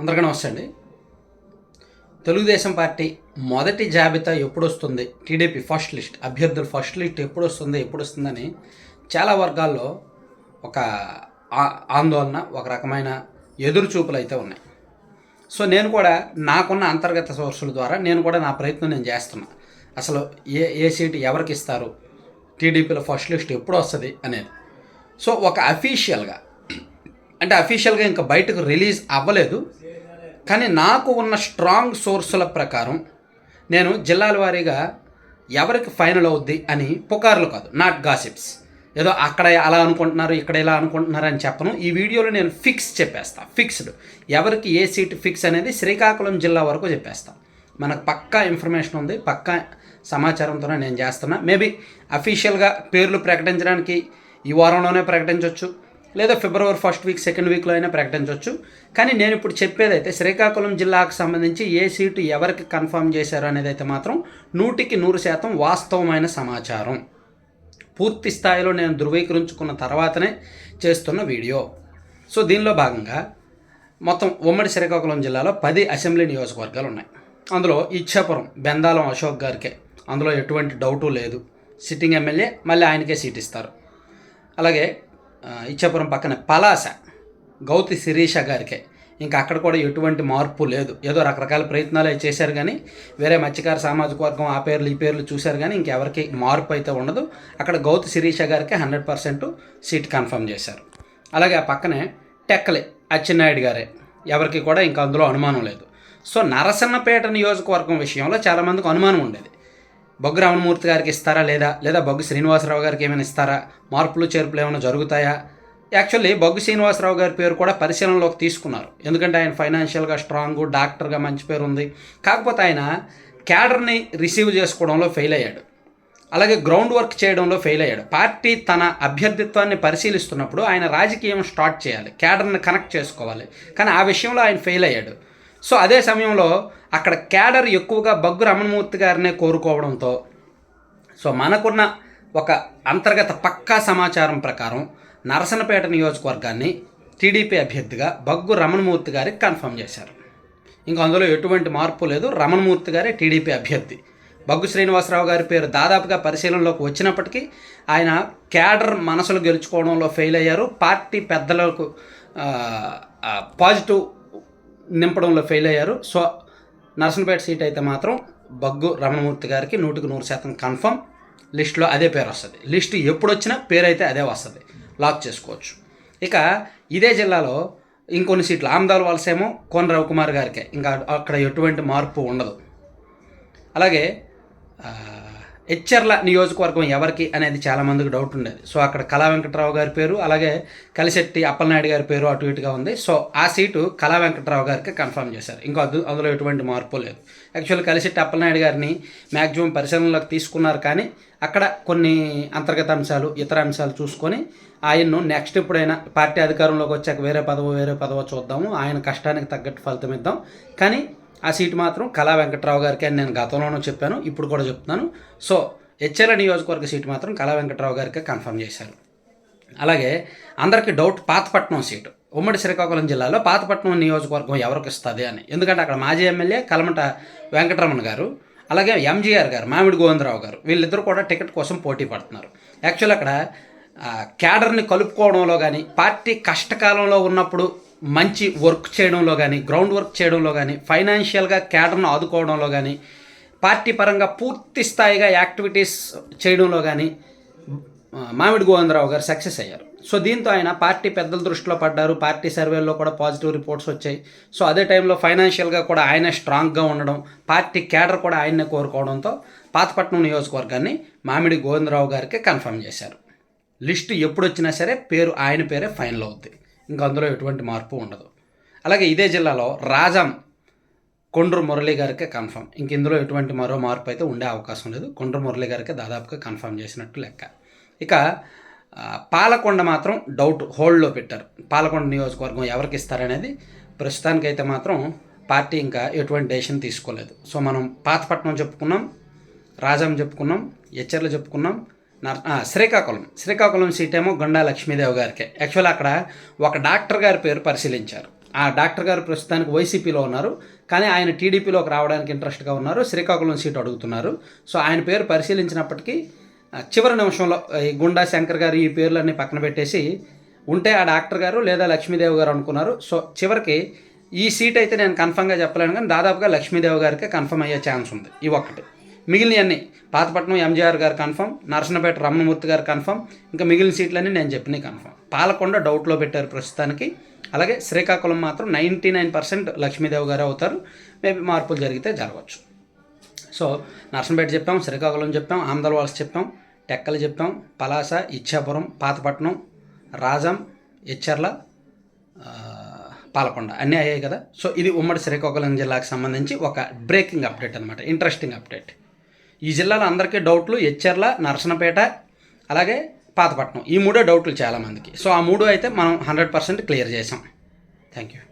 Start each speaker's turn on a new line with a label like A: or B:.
A: అందరికీ నమస్తే అండి. తెలుగుదేశం పార్టీ మొదటి జాబితా ఎప్పుడు వస్తుంది టీడీపీ ఫస్ట్ లిస్ట్ అభ్యర్థుల ఫస్ట్ లిస్ట్ ఎప్పుడు వస్తుంది ఎప్పుడు వస్తుందని చాలా వర్గాల్లో ఒక ఆ- ఆందోళన ఒక రకమైన ఎదురుచూపులు అయితే ఉన్నాయి. సో నేను కూడా నాకున్న అంతర్గత సోర్సుల ద్వారా నేను కూడా నా ప్రయత్నం నేను చేస్తున్నా. అసలు ఏ ఏ సీటు ఎవరికి ఇస్తారు? టీడీపీలో ఫస్ట్ లిస్ట్ ఎప్పుడు వస్తుంది అనేది. సో ఒక అఫీషియల్గా అంటే అఫీషియల్గా ఇంకా బయటకు రిలీజ్ అవ్వలేదు. కానీ నాకు ఉన్న స్ట్రాంగ్ సోర్సుల ప్రకారం నేను జిల్లాల వారీగా ఎవరికి ఫైనల్ అవుద్ది అని పుకార్లు కాదు నాట్ గాసిప్స్ ఏదో అక్కడ అలా అనుకుంటున్నారు ఇక్కడ ఇలా అనుకుంటున్నారు అని చెప్పను. ఈ వీడియోలో నేను ఫిక్స్ చెప్పేస్తా ఫిక్స్డ్ ఎవరికి ఏ సీట్ ఫిక్స్ అనేది శ్రీకాకుళం జిల్లా వరకు చెప్పేస్తా. మనకు పక్కా ఇన్ఫర్మేషన్ ఉంది పక్కా సమాచారంతోనే నేను చేస్తున్నా. మేబీ అఫీషియల్గా పేర్లు ప్రకటించడానికి ఈ వారంలోనే ప్రకటించవచ్చు లేదా ఫిబ్రవరి ఫస్ట్ వీక్ సెకండ్ వీక్లో అయినా ప్రకటించవచ్చు. కానీ నేను ఇప్పుడు చెప్పేదైతే శ్రీకాకుళం జిల్లాకు సంబంధించి ఏ సీటు ఎవరికి కన్ఫర్మ్ చేశారు అనేది అయితే మాత్రం నూటికి నూరు శాతం వాస్తవమైన సమాచారం. పూర్తి స్థాయిలో నేను ధృవీకరించుకున్న తర్వాతనే చేస్తున్న వీడియో. సో దీనిలో భాగంగా మొత్తం ఉమ్మడి శ్రీకాకుళం జిల్లాలో పది అసెంబ్లీ నియోజకవర్గాలు ఉన్నాయి. అందులో ఇచ్చాపురం బెందాలం అశోక్ గారికే అందులో ఎటువంటి డౌటు లేదు. సిట్టింగ్ ఎమ్మెల్యే మళ్ళీ ఆయనకే సీట్ ఇస్తారు. అలాగే ఇచ్చాపురం పక్కన పలాస గౌతి శిరీష గారికే. ఇంకా అక్కడ కూడా ఎటువంటి మార్పు లేదు. ఏదో రకరకాల ప్రయత్నాలు అవి చేశారు కానీ వేరే మత్స్యకార సామాజిక వర్గం ఆ పేర్లు ఈ పేర్లు చూశారు కానీ ఇంకెవరికి మార్పు అయితే ఉండదు. అక్కడ గౌతి శిరీష గారికి హండ్రెడ్ పర్సెంట్ సీట్ కన్ఫర్మ్ చేశారు. అలాగే ఆ పక్కనే టెక్కలే అచ్చెన్నాయుడు గారే. ఎవరికి కూడా ఇంకా అందులో అనుమానం లేదు. సో నరసన్నపేట నియోజకవర్గం విషయంలో చాలామందికి అనుమానం ఉండేది. బొగ్గు రామమూర్తి గారికి ఇస్తారా లేదా? లేదా బొగ్గు శ్రీనివాసరావు గారికి ఏమైనా ఇస్తారా? మార్పులు చేర్పులు ఏమైనా జరుగుతాయా? యాక్చువల్లీ బొగ్గు శ్రీనివాసరావు గారి పేరు కూడా పరిశీలనలోకి తీసుకున్నారు. ఎందుకంటే ఆయన ఫైనాన్షియల్గా స్ట్రాంగ్ డాక్టర్గా మంచి పేరు ఉంది. కాకపోతే ఆయన క్యాడర్ని రిసీవ్ చేసుకోవడంలో ఫెయిల్ అయ్యాడు. అలాగే గ్రౌండ్ వర్క్ చేయడంలో ఫెయిల్ అయ్యాడు. పార్టీ తన అభ్యర్థిత్వాన్ని పరిశీలిస్తున్నప్పుడు ఆయన రాజకీయం స్టార్ట్ చేయాలి. క్యాడర్ని కనెక్ట్ చేసుకోవాలి. కానీ ఆ విషయంలో ఆయన ఫెయిల్ అయ్యాడు. సో అదే సమయంలో అక్కడ క్యాడర్ ఎక్కువగా బగ్గు రమణమూర్తి గారినే కోరుకోవడంతో సో మనకున్న ఒక అంతర్గత పక్కా సమాచారం ప్రకారం నరసనపేట నియోజకవర్గాన్ని టీడీపీ అభ్యర్థిగా బగ్గు రమణమూర్తి గారికి కన్ఫర్మ్ చేశారు. ఇంకా అందులో ఎటువంటి మార్పు లేదు. రమణమూర్తి గారే టీడీపీ అభ్యర్థి. బగ్గు శ్రీనివాసరావు గారి పేరు దాదాపుగా పరిశీలనలోకి వచ్చినప్పటికీ ఆయన క్యాడర్ మనసులు గెలుచుకోవడంలో ఫెయిల్ అయ్యారు. పార్టీ పెద్దలకు పాజిటివ్ నింపడంలో ఫెయిల్ అయ్యారు. సో నర్సన్పేట సీట్ అయితే మాత్రం బగ్గు రమణమూర్తి గారికి నూటికి నూరు శాతం కన్ఫర్మ్ లిస్ట్లో అదే పేరు వస్తుంది. లిస్ట్ ఎప్పుడు వచ్చినా పేరు అయితే అదే వస్తుంది. లాక్ చేసుకోవచ్చు. ఇక ఇదే జిల్లాలో ఇంకొన్ని సీట్లు ఆమ్దాల్ వలసేమో కోన రవికుమార్ గారికే. ఇంకా అక్కడ ఎటువంటి మార్పు ఉండదు. అలాగే ఆ, నియోజకవర్గం ఎవరికి అనేది చాలామందికి డౌట్ ఉండేది. సో అక్కడ కళా వెంకట్రావు గారి పేరు అలాగే కలిశెట్టి అప్పలనాయుడు గారి పేరు అటు ఇటుగా ఉంది. సో ఆ సీటు కళా వెంకట్రావు గారికి కన్ఫర్మ్ చేశారు. ఇంకా అందులో ఎటువంటి మార్పు లేదు. యాక్చువల్లీ కలిశెట్టి అప్పలనాయుడు గారిని మ్యాక్సిమం పరిశీలనలోకి తీసుకున్నారు కానీ అక్కడ కొన్ని అంతర్గత అంశాలు ఇతర అంశాలు చూసుకొని ఆయన్ను నెక్స్ట్ ఎప్పుడైనా పార్టీ అధికారంలోకి వచ్చాక వేరే పదవి వేరే పదవి చూద్దాము. ఆయన కష్టానికి తగ్గట్టు ఫలితం ఇద్దాం. కానీ ఆ సీటు మాత్రం కళా వెంకట్రావు గారికి అని నేను గతంలోనూ చెప్పాను ఇప్పుడు కూడా చెప్తున్నాను. సో హెచ్ఎల్ నియోజకవర్గ సీటు మాత్రం కళా వెంకట్రావు గారికి కన్ఫర్మ్ చేశారు. అలాగే అందరికీ డౌట్ పాతపట్నం సీటు. ఉమ్మడి శ్రీకాకుళం జిల్లాలో పాతపట్నం నియోజకవర్గం ఎవరికి ఇస్తుంది అని. ఎందుకంటే అక్కడ మాజీ ఎమ్మెల్యే కలమట వెంకటరమణ గారు అలాగే ఎంజీఆర్ గారు మామిడి గోవిందరావు గారు వీళ్ళిద్దరూ కూడా టికెట్ కోసం పోటీ పడుతున్నారు. యాక్చువల్ అక్కడ క్యాడర్ని కలుపుకోవడంలో కానీ పార్టీ కష్టకాలంలో ఉన్నప్పుడు మంచి వర్క్ చేయడంలో కానీ గ్రౌండ్ వర్క్ చేయడంలో కానీ ఫైనాన్షియల్గా క్యాడర్ను ఆదుకోవడంలో కానీ పార్టీ పరంగా పూర్తి స్థాయిగా యాక్టివిటీస్ చేయడంలో కానీ మామిడి గోవిందరావు గారు సక్సెస్ అయ్యారు. సో దీంతో ఆయన పార్టీ పెద్దల దృష్టిలో పడ్డారు. పార్టీ సర్వేల్లో కూడా పాజిటివ్ రిపోర్ట్స్ వచ్చాయి. సో అదే టైంలో ఫైనాన్షియల్గా కూడా ఆయన స్ట్రాంగ్గా ఉండడం పార్టీ క్యాడర్ కూడా ఆయన్నే కోరుకోవడంతో పాతపట్నం నియోజకవర్గాన్ని మామిడి గోవిందరావు గారికి కన్ఫర్మ్ చేశారు. లిస్టు ఎప్పుడు వచ్చినా సరే పేరు ఆయన పేరే ఫైనల్ అవుద్ది. ఇంకా అందులో ఎటువంటి మార్పు ఉండదు. అలాగే ఇదే జిల్లాలో రాజాం కొండ్రు మురళి గారికి కన్ఫర్మ్. ఇంక ఇందులో ఎటువంటి మరో మార్పు అయితే ఉండే అవకాశం లేదు. కొండ్రు మురళి గారికి దాదాపుగా కన్ఫర్మ్ చేసినట్టు లెక్క. ఇక పాలకొండ మాత్రం డౌట్ హోల్డ్లో పెట్టారు. పాలకొండ నియోజకవర్గం ఎవరికి ఇస్తారనేది ప్రస్తుతానికైతే మాత్రం పార్టీ ఇంకా ఎటువంటి డెసిషన్ తీసుకోలేదు. సో మనం పాతపట్నం చెప్పుకున్నాం రాజాం చెప్పుకున్నాం హెచ్చర్లు చెప్పుకున్నాం శ్రీకాకుళం. శ్రీకాకుళం సీట్ ఏమో గుండా లక్ష్మీదేవి గారికే. యాక్చువల్ అక్కడ ఒక డాక్టర్ గారి పేరు పరిశీలించారు. ఆ డాక్టర్ గారు ప్రస్తుతానికి వైసీపీలో ఉన్నారు. కానీ ఆయన టీడీపీలోకి రావడానికి ఇంట్రెస్ట్గా ఉన్నారు. శ్రీకాకుళం సీట్ అడుగుతున్నారు. సో ఆయన పేరు పరిశీలించినప్పటికీ చివరి నిమిషంలో ఈ గుండా శంకర్ గారు ఈ పేర్లన్నీ పక్కన పెట్టేసి ఉంటే ఆ డాక్టర్ గారు లేదా లక్ష్మీదేవి గారు అనుకున్నారు. సో చివరికి ఈ సీట్ అయితే నేను కన్ఫర్మ్గా చెప్పలేను కానీ దాదాపుగా లక్ష్మీదేవి గారికి కన్ఫర్మ్ అయ్యే ఛాన్స్ ఉంది. ఈ ఒక్కటి. మిగిలినవన్నీ పాతపట్నం ఎంజీఆర్ గారు కన్ఫర్మ్ నరసనపేట రమణమూర్తి గారు కన్ఫర్మ్ ఇంకా మిగిలిన సీట్లన్నీ నేను చెప్పినవి కన్ఫర్మ్. పాలకొండ డౌట్లో పెట్టారు ప్రస్తుతానికి. అలాగే శ్రీకాకుళం మాత్రం నైంటీ నైన్ పర్సెంట్ లక్ష్మీదేవి గారు అవుతారు. మేబీ మార్పులు జరిగితే జరగవచ్చు. సో నర్సంపేట చెప్పాం శ్రీకాకుళం చెప్పాం ఆంధ్రవాల్స్ చెప్పాం టెక్కలు చెప్పాం పలాస ఇచ్చాపురం పాతపట్నం రాజం ఎచ్చర్ల పాలకొండ. అన్నీ అయ్యాయి కదా? సో ఇది ఉమ్మడి శ్రీకాకుళం జిల్లాకు సంబంధించి ఒక బ్రేకింగ్ అప్డేట్ అనమాట ఇంట్రెస్టింగ్ అప్డేట్. ఈ జిల్లాలో అందరికీ డౌట్లు ఎచ్చర్ల నరసనపేట అలాగే పాతపట్నం. ఈ మూడే డౌట్లు చాలామందికి. సో ఆ మూడు అయితే మనం హండ్రెడ్ పర్సెంట్ క్లియర్ చేసాం థ్యాంక్ యూ.